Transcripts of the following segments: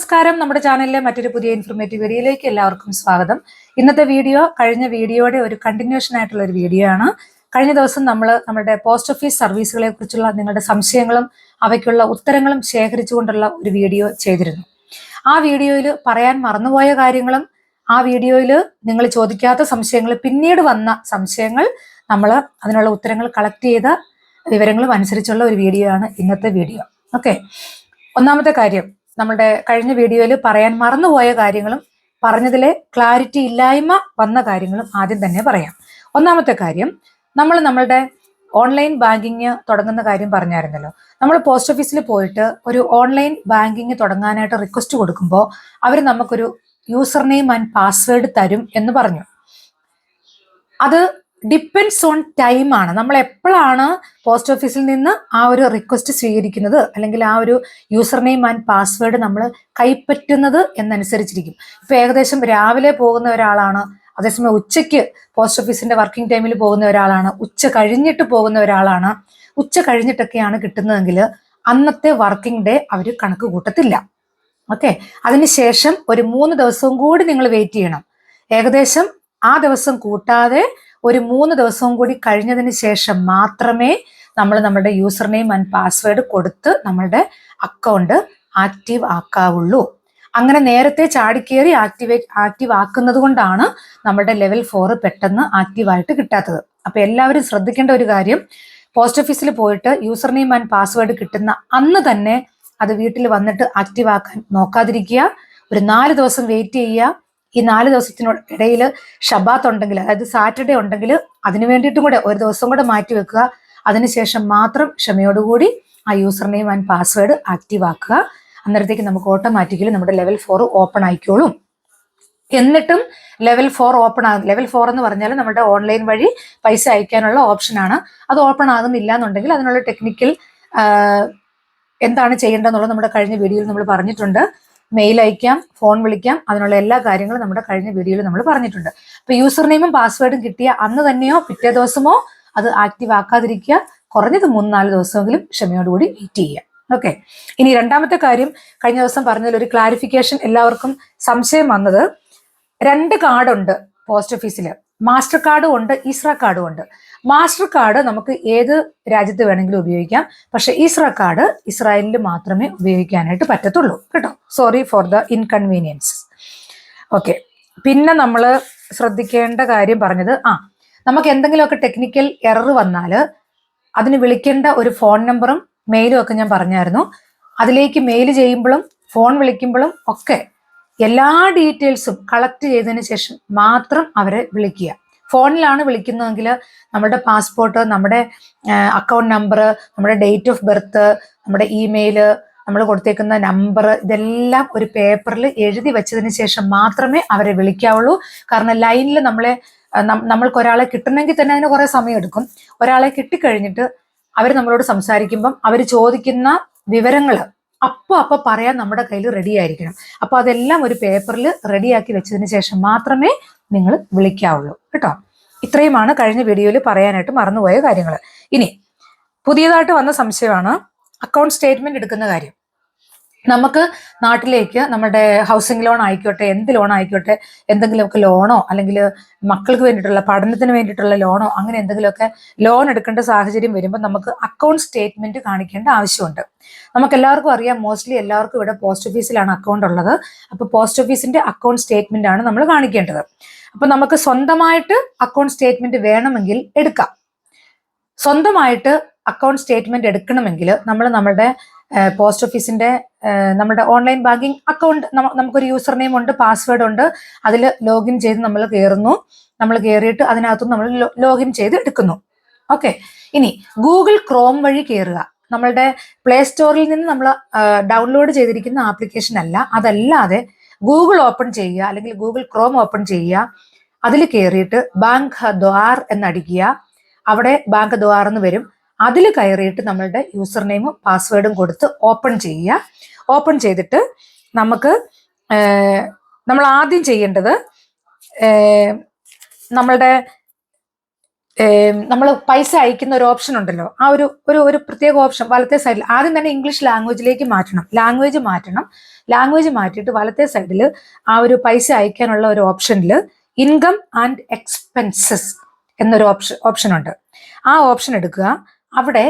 നമസ്കാരം. നമ്മുടെ ചാനലിലെ മറ്റൊരു പുതിയ ഇൻഫർമേറ്റീവ് വീഡിയോയിലേക്ക് എല്ലാവർക്കും സ്വാഗതം. ഇന്നത്തെ വീഡിയോ കഴിഞ്ഞ വീഡിയോയുടെ ഒരു കണ്ടിന്യൂഷൻ ആയിട്ടുള്ള ഒരു വീഡിയോ ആണ്. കഴിഞ്ഞ ദിവസം നമ്മൾ നമ്മുടെ പോസ്റ്റ് ഓഫീസ് സർവീസുകളെ കുറിച്ചുള്ള നിങ്ങളുടെ സംശയങ്ങളും അവയ്ക്കുള്ള ഉത്തരങ്ങളും ശേഖരിച്ചുകൊണ്ടുള്ള ഒരു വീഡിയോ ചെയ്തിരുന്നു. ആ വീഡിയോയിൽ പറയാൻ മറന്നുപോയ കാര്യങ്ങളും ആ വീഡിയോയിൽ നിങ്ങൾ ചോദിക്കാത്ത സംശയങ്ങൾ പിന്നീട് വന്ന സംശയങ്ങൾ നമ്മൾ അതിനുള്ള ഉത്തരങ്ങൾ കളക്ട് ചെയ്ത വിവരങ്ങളും അനുസരിച്ചുള്ള ഒരു വീഡിയോ ആണ് ഇന്നത്തെ വീഡിയോ. ഓക്കെ ഒന്നാമത്തെ കാര്യം നമ്മുടെ കഴിഞ്ഞ വീഡിയോയിൽ പറയാൻ മറന്നുപോയ കാര്യങ്ങളും പറഞ്ഞതിലെ ക്ലാരിറ്റി ഇല്ലായ്മ വന്ന കാര്യങ്ങളും ആദ്യം തന്നെ പറയാം. ഒന്നാമത്തെ കാര്യം നമ്മൾ നമ്മളുടെ ഓൺലൈൻ ബാങ്കിങ് തുടങ്ങുന്ന കാര്യം പറഞ്ഞായിരുന്നല്ലോ. നമ്മൾ പോസ്റ്റ് ഓഫീസിൽ പോയിട്ട് ഒരു ഓൺലൈൻ ബാങ്കിങ് തുടങ്ങാനായിട്ട് റിക്വസ്റ്റ് കൊടുക്കുമ്പോൾ അവർ നമുക്കൊരു യൂസർ നെയിം ആൻഡ് പാസ്വേഡ് തരും എന്ന് പറഞ്ഞു. അത് ഡിപ്പെൻഡ്സ് ഓൺ ടൈം ആണ്. നമ്മൾ എപ്പോഴാണ് പോസ്റ്റ് ഓഫീസിൽ നിന്ന് ആ ഒരു റിക്വസ്റ്റ് സ്വീകരിക്കുന്നത്? അല്ലെങ്കിൽ ആ ഒരു യൂസർ നെയിം ആൻഡ് പാസ്വേഡ് നമ്മൾ കൈപ്പറ്റുന്നത് എന്നനുസരിച്ചിരിക്കും. ഇപ്പൊ ഏകദേശം രാവിലെ പോകുന്ന ഒരാളാണ് അതേസമയം ഉച്ചയ്ക്ക് പോസ്റ്റ് ഓഫീസിന്റെ വർക്കിംഗ് ടൈമിൽ പോകുന്ന ഒരാളാണ് ഉച്ച കഴിഞ്ഞിട്ട് പോകുന്ന ഒരാളാണ്. ഉച്ച കഴിഞ്ഞിട്ടൊക്കെയാണ് കിട്ടുന്നതെങ്കിൽ അന്നത്തെ വർക്കിംഗ് ഡേ അവർ കണക്ക് കൂട്ടത്തില്ല. ഓക്കെ അതിനുശേഷം ഒരു മൂന്ന് ദിവസവും കൂടി നിങ്ങൾ വെയിറ്റ് ചെയ്യണം. ഏകദേശം ആ ദിവസം കൂട്ടാതെ ഒരു മൂന്ന് ദിവസവും കൂടി കഴിഞ്ഞതിന് ശേഷം മാത്രമേ നമ്മൾ നമ്മുടെ യൂസർ നെയിം ആൻഡ് പാസ്വേഡ് കൊടുത്ത് നമ്മളുടെ അക്കൗണ്ട് ആക്റ്റീവ് ആക്കാവുള്ളൂ. അങ്ങനെ നേരത്തെ ചാടിക്കേറി ആക്ടിവേറ്റ് ആക്റ്റീവ് ആക്കുന്നത് കൊണ്ടാണ് നമ്മുടെ ലെവൽ ഫോർ പെട്ടെന്ന് ആക്റ്റീവായിട്ട് കിട്ടാത്തത്. അപ്പൊ എല്ലാവരും ശ്രദ്ധിക്കേണ്ട ഒരു കാര്യം പോസ്റ്റ് ഓഫീസിൽ പോയിട്ട് യൂസർ നെയിം ആൻഡ് പാസ്വേഡ് കിട്ടുന്ന അന്ന് തന്നെ അത് വീട്ടിൽ വന്നിട്ട് ആക്റ്റീവ് ആക്കാൻ നോക്കാതിരിക്കുക. ഒരു നാല് ദിവസം വെയിറ്റ് ചെയ്യുക. ഈ നാല് ദിവസത്തിനോ ഇടയിൽ ഷബാത്ത് ഉണ്ടെങ്കിൽ അതായത് സാറ്റർഡേ ഉണ്ടെങ്കിൽ അതിനു വേണ്ടിയിട്ടും കൂടെ ഒരു ദിവസം കൂടെ മാറ്റി വെക്കുക. അതിനുശേഷം മാത്രം ക്ഷമയോടുകൂടി ആ user name and password active ആക്കുക. അന്നേരത്തേക്ക് നമുക്ക് ഓട്ടോമാറ്റിക്കലി നമ്മുടെ ലെവൽ ഫോർ ഓപ്പൺ ആയിക്കോളും. എന്നിട്ടും ലെവൽ ഫോർ ഓപ്പൺ ആകും ലെവൽ ഫോർ എന്ന് പറഞ്ഞാൽ നമ്മുടെ ഓൺലൈൻ വഴി പൈസ അയക്കാനുള്ള ഓപ്ഷനാണ് അത് ഓപ്പൺ ആകുന്നില്ല എന്നുണ്ടെങ്കിൽ അതിനുള്ള ടെക്നിക്കൽ എന്താണ് ചെയ്യേണ്ടതെന്നുള്ളത് നമ്മുടെ കഴിഞ്ഞ വീഡിയോയിൽ നമ്മൾ പറഞ്ഞിട്ടുണ്ട്. മെയിൽ അയക്കാം ഫോൺ വിളിക്കാം അതിനുള്ള എല്ലാ കാര്യങ്ങളും നമ്മുടെ കഴിഞ്ഞ വീഡിയോയിൽ നമ്മൾ പറഞ്ഞിട്ടുണ്ട്. അപ്പൊ യൂസർ നെയിമും പാസ്വേഡും കിട്ടിയ അന്ന് തന്നെയോ പിറ്റേ ദിവസമോ അത് ആക്റ്റീവ് ആക്കാതിരിക്കുക കുറഞ്ഞത് മൂന്ന് നാല് ദിവസമെങ്കിലും ക്ഷമയോടുകൂടി വെയിറ്റ് ചെയ്യുക. ഓക്കെ ഇനി രണ്ടാമത്തെ കാര്യം കഴിഞ്ഞ ദിവസം പറഞ്ഞതിൽ ഒരു ക്ലാരിഫിക്കേഷൻ എല്ലാവർക്കും സംശയം വന്നത്. രണ്ട് കാർഡുണ്ട് പോസ്റ്റ് ഓഫീസിൽ മാസ്റ്റർ കാർഡും ഉണ്ട് ഈസ്ര കാർഡും ഉണ്ട്. മാസ്റ്റർ കാർഡ് നമുക്ക് ഏത് രാജ്യത്ത് വേണമെങ്കിലും ഉപയോഗിക്കാം. പക്ഷെ ഈസ്ര കാർഡ് ഇസ്രായേലിൽ മാത്രമേ ഉപയോഗിക്കാനായിട്ട് പറ്റത്തുള്ളൂ കേട്ടോ. Sorry for the inconvenience okay പിന്നെ നമ്മൾ ശ്രദ്ധിക്കേണ്ട കാര്യം പറഞ്ഞത് ആ നമുക്ക് എന്തെങ്കിലുമൊക്കെ ടെക്നിക്കൽ എറർ വന്നാൽ അതിന് വിളിക്കേണ്ട ഒരു ഫോൺ നമ്പറും മെയിലും ഒക്കെ ഞാൻ പറഞ്ഞായിരുന്നു. അതിലേക്ക് മെയിൽ ചെയ്യുമ്പോഴും ഫോൺ വിളിക്കുമ്പോഴും ഒക്കെ എല്ലാ ഡീറ്റെയിൽസും കളക്ട് ചെയ്തതിന് ശേഷം മാത്രം അവരെ വിളിക്കുക. ഫോണിലാണ് വിളിക്കുന്നതെങ്കിൽ നമ്മുടെ പാസ്പോർട്ട് നമ്മുടെ അക്കൗണ്ട് നമ്പർ നമ്മുടെ ഡേറ്റ് ഓഫ് ബർത്ത് നമ്മുടെ ഇമെയിൽ നമ്മൾ കൊടുത്തേക്കുന്ന നമ്പർ ഇതെല്ലാം ഒരു പേപ്പറിൽ എഴുതി വെച്ചതിന് ശേഷം മാത്രമേ അവരെ വിളിക്കാവുള്ളൂ. കാരണം ലൈനിൽ നമ്മളെ നമ്മൾക്ക് ഒരാളെ കിട്ടണമെങ്കിൽ തന്നെ അതിന് കുറെ സമയം എടുക്കും. ഒരാളെ കിട്ടിക്കഴിഞ്ഞിട്ട് അവർ നമ്മളോട് സംസാരിക്കുമ്പം അവർ ചോദിക്കുന്ന വിവരങ്ങൾ അപ്പൊ അപ്പൊ പറയാൻ നമ്മുടെ കയ്യിൽ റെഡി ആയിരിക്കണം. അപ്പൊ അതെല്ലാം ഒരു പേപ്പറിൽ റെഡിയാക്കി വെച്ചതിന് ശേഷം മാത്രമേ നിങ്ങൾ വിളിക്കാവുള്ളൂ. കേട്ടോ? ഇത്രയുമാണ് കഴിഞ്ഞ വീഡിയോയിൽ പറയാനായിട്ട് മറന്നുപോയ കാര്യങ്ങൾ ഇനി പുതിയതായിട്ട് വന്ന സംശയമാണ് അക്കൗണ്ട് സ്റ്റേറ്റ്മെന്റ് എടുക്കുന്ന കാര്യം. നമുക്ക് നാട്ടിലേക്ക് നമ്മുടെ ഹൗസിംഗ് ലോൺ ആയിക്കോട്ടെ എന്ത് ലോൺ ആയിക്കോട്ടെ എന്തെങ്കിലുമൊക്കെ ലോണോ അല്ലെങ്കിൽ മക്കൾക്ക് വേണ്ടിയിട്ടുള്ള പഠനത്തിന് വേണ്ടിയിട്ടുള്ള ലോണോ അങ്ങനെ എന്തെങ്കിലുമൊക്കെ ലോൺ എടുക്കേണ്ട സാഹചര്യം വരുമ്പോൾ നമുക്ക് അക്കൗണ്ട് സ്റ്റേറ്റ്മെന്റ് കാണിക്കേണ്ട ആവശ്യമുണ്ട്. നമുക്ക് എല്ലാവർക്കും അറിയാം മോസ്റ്റ്ലി എല്ലാവർക്കും ഇവിടെ പോസ്റ്റ് ഓഫീസിലാണ് അക്കൗണ്ട് ഉള്ളത്. അപ്പോൾ പോസ്റ്റ് ഓഫീസിന്റെ അക്കൗണ്ട് സ്റ്റേറ്റ്മെന്റ് ആണ് നമ്മൾ കാണിക്കേണ്ടത്. അപ്പൊ നമുക്ക് സ്വന്തമായിട്ട് അക്കൗണ്ട് സ്റ്റേറ്റ്മെന്റ് വേണമെങ്കിൽ എടുക്കാം. സ്വന്തമായിട്ട് അക്കൗണ്ട് സ്റ്റേറ്റ്മെന്റ് എടുക്കണമെങ്കിൽ നമ്മൾ നമ്മുടെ പോസ്റ്റ് ഓഫീസിന്റെ നമ്മുടെ ഓൺലൈൻ ബാങ്കിങ് അക്കൗണ്ട് നമുക്കൊരു യൂസർ നെയിം ഉണ്ട് പാസ്വേഡ് ഉണ്ട്. അതിൽ ലോഗിൻ ചെയ്ത് നമ്മൾ കയറുന്നു നമ്മൾ കയറിയിട്ട് അതിനകത്ത് നമ്മൾ ലോഗിൻ ചെയ്ത് എടുക്കുന്നു. ഓക്കെ. ഇനി ഗൂഗിൾ ക്രോം വഴി കയറുക നമ്മളുടെ പ്ലേ സ്റ്റോറിൽ നിന്ന് നമ്മൾ ഡൗൺലോഡ് ചെയ്തിരിക്കുന്ന ആപ്ലിക്കേഷൻ അല്ല. അതല്ലാതെ ഗൂഗിൾ ഓപ്പൺ ചെയ്യുക അല്ലെങ്കിൽ ഗൂഗിൾ ക്രോം ഓപ്പൺ ചെയ്യുക. അതിൽ കയറിയിട്ട് ബാങ്ക് ദ്വാർ എന്നടിക്കുക. അവിടെ ബാങ്ക് ദ്വാർ എന്ന് വരും. അതിൽ കയറിയിട്ട് നമ്മളുടെ യൂസർ നെയിമും പാസ്വേഡും കൊടുത്ത് ഓപ്പൺ ചെയ്യുക. ഓപ്പൺ ചെയ്തിട്ട് നമുക്ക് നമ്മൾ ആദ്യം ചെയ്യേണ്ടത് നമ്മളുടെ നമ്മൾ പൈസ അയക്കുന്ന ഒരു ഓപ്ഷൻ ഉണ്ടല്ലോ. ആ ഒരു ഒരു ഒരു പ്രത്യേക ഓപ്ഷൻ വലത്തെ സൈഡിൽ ആദ്യം തന്നെ ഇംഗ്ലീഷ് ലാംഗ്വേജിലേക്ക് മാറ്റണം. ലാംഗ്വേജ് മാറ്റണം. ലാംഗ്വേജ് മാറ്റിയിട്ട് വലത്തെ സൈഡിൽ ആ ഒരു പൈസ അയക്കാനുള്ള ഒരു ഓപ്ഷനിൽ ഇൻകം ആൻഡ് എക്സ്പെൻസസ് എന്നൊരു ഓപ്ഷൻ ഓപ്ഷൻ ഉണ്ട്. ആ ഓപ്ഷൻ എടുക്കുക. അവിടെ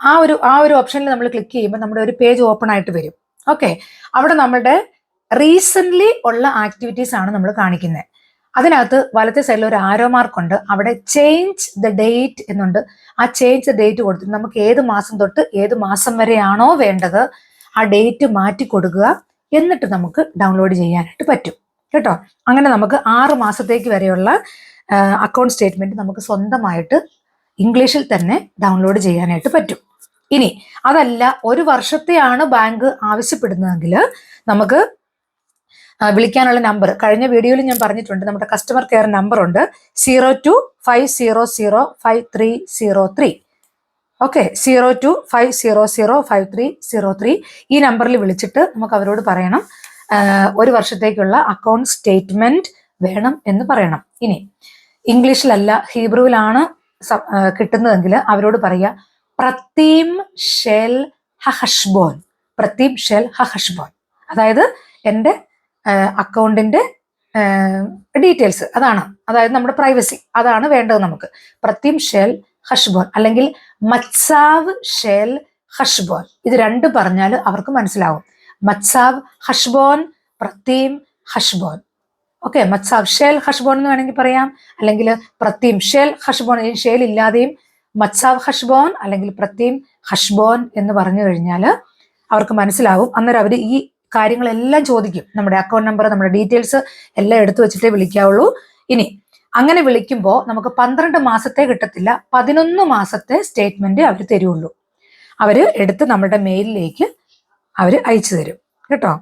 ആ ഒരു ആ ഒരു ഓപ്ഷനിൽ നമ്മൾ ക്ലിക്ക് ചെയ്യുമ്പോൾ നമ്മുടെ ഒരു പേജ് ഓപ്പൺ ആയിട്ട് വരും. ഓക്കെ അവിടെ നമ്മുടെ റീസെന്റ് ഉള്ള ആക്ടിവിറ്റീസ് ആണ് നമ്മൾ കാണിക്കുന്നത് അതിനകത്ത് വലത്തെ സൈഡിൽ ഒരു ആരോ മാർക്ക് ഉണ്ട്. അവിടെ ചേഞ്ച് ദ ഡേറ്റ് എന്നുണ്ട്. ആ ചേഞ്ച് ദ ഡേറ്റ് കൊടുത്തിട്ട് നമുക്ക് ഏത് മാസം തൊട്ട് ഏത് മാസം വരെയാണോ വേണ്ടത് ആ ഡേറ്റ് മാറ്റി കൊടുക്കുക. എന്നിട്ട് നമുക്ക് ഡൗൺലോഡ് ചെയ്യാനായിട്ട് പറ്റും. കേട്ടോ? അങ്ങനെ നമുക്ക് ആറ് മാസത്തേക്ക് വരെയുള്ള അക്കൗണ്ട് സ്റ്റേറ്റ്മെന്റ് നമുക്ക് സ്വന്തമായിട്ട് ഇംഗ്ലീഷിൽ തന്നെ ഡൗൺലോഡ് ചെയ്യാനായിട്ട് പറ്റും. ഇനി അതല്ല ഒരു വർഷത്തെയാണ് ബാങ്ക് ആവശ്യപ്പെടുന്നതെങ്കിൽ നമുക്ക് വിളിക്കാനുള്ള നമ്പർ കഴിഞ്ഞ വീഡിയോയിൽ ഞാൻ പറഞ്ഞിട്ടുണ്ട് നമ്മുടെ കസ്റ്റമർ കെയർ നമ്പർ ഉണ്ട് zero two five zero zero five three zero three okay zero two five zero zero five three zero three ഈ നമ്പറിൽ വിളിച്ചിട്ട് നമുക്ക് അവരോട് പറയണം. ഒരു വർഷത്തേക്കുള്ള അക്കൗണ്ട് സ്റ്റേറ്റ്മെന്റ് വേണം എന്ന് പറയണം. ഇനി ഇംഗ്ലീഷിലല്ല ഹീബ്രുവിലാണ് കിട്ടുന്നതെങ്കിൽ അവരോട് പറയുക പ്രത്തീം ഷെൽ ഹഹഷ്ബോൻ പ്രത്തീം ഷെൽ ഹഹഷ്ബോൻ. അതായത് എന്റെ അക്കൗണ്ടിന്റെ ഡീറ്റെയിൽസ് അതാണ്. അതായത് നമ്മുടെ പ്രൈവസി അതാണ് വേണ്ടത് നമുക്ക്. പ്രത്യം ഷെൽ ഹഷ്ബോൻ അല്ലെങ്കിൽ മത്സാവ് ഷെൽ ഹഷ്ബോൻ ഇത് രണ്ട് പറഞ്ഞാൽ അവർക്ക് മനസ്സിലാവും. മത്സാവ് ഹഷ്ബോൻ പ്രത്യം ഹഷ്ബോൻ ഓക്കെ മത്സാവ് ഷേൽ ഹഷ്ബോൺ എന്ന് വേണമെങ്കിൽ പറയാം. അല്ലെങ്കിൽ പ്രത്യം ഷേൽ ഹഷ്ബോൺ ഷേൽ ഇല്ലാതെയും മത്സാവ് ഹഷ്ബോൺ അല്ലെങ്കിൽ പ്രത്യം ഹഷ്ബോൺ എന്ന് പറഞ്ഞു കഴിഞ്ഞാൽ അവർക്ക് മനസ്സിലാവും. അന്നേരം അവർ ഈ കാര്യങ്ങളെല്ലാം ചോദിക്കും. നമ്മുടെ അക്കൗണ്ട് നമ്പർ നമ്മുടെ ഡീറ്റെയിൽസ് എല്ലാം എടുത്തു വെച്ചിട്ടേ വിളിക്കാവുള്ളൂ. ഇനി അങ്ങനെ വിളിക്കുമ്പോൾ നമുക്ക് പന്ത്രണ്ട് മാസത്തെ കിട്ടത്തില്ല. പതിനൊന്ന് മാസത്തെ സ്റ്റേറ്റ്മെന്റ് അവർ തരുള്ളൂ അവർ എടുത്ത് നമ്മുടെ മെയിലിലേക്ക് അവർ അയച്ചു തരും. കേട്ടോ?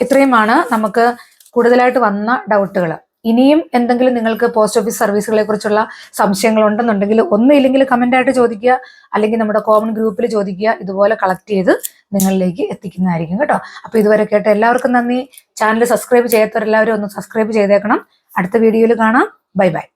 ഇത്രയുമാണ് നമുക്ക് കൂടുതലായിട്ട് വന്ന ഡൗട്ടുകൾ ഇനിയും എന്തെങ്കിലും നിങ്ങൾക്ക് പോസ്റ്റ് ഓഫീസ് സർവീസുകളെ കുറിച്ചുള്ള സംശയങ്ങൾ ഉണ്ടെന്നുണ്ടെങ്കിൽ ഒന്നില്ലെങ്കിൽ കമന്റ് ആയിട്ട് ചോദിക്കുക. അല്ലെങ്കിൽ നമ്മുടെ കോമൺ ഗ്രൂപ്പിൽ ചോദിക്കുക. ഇതുപോലെ കളക്ട് ചെയ്ത് നിങ്ങളിലേക്ക് എത്തിക്കുന്നതായിരിക്കും കേട്ടോ. അപ്പൊ ഇതുവരെ കേട്ട എല്ലാവർക്കും നന്ദി. ചാനൽ സബ്സ്ക്രൈബ് ചെയ്യാത്തവരെല്ലാവരും ഒന്ന് സബ്സ്ക്രൈബ് ചെയ്തേക്കണം. അടുത്ത വീഡിയോയിൽ കാണാം. Bye bye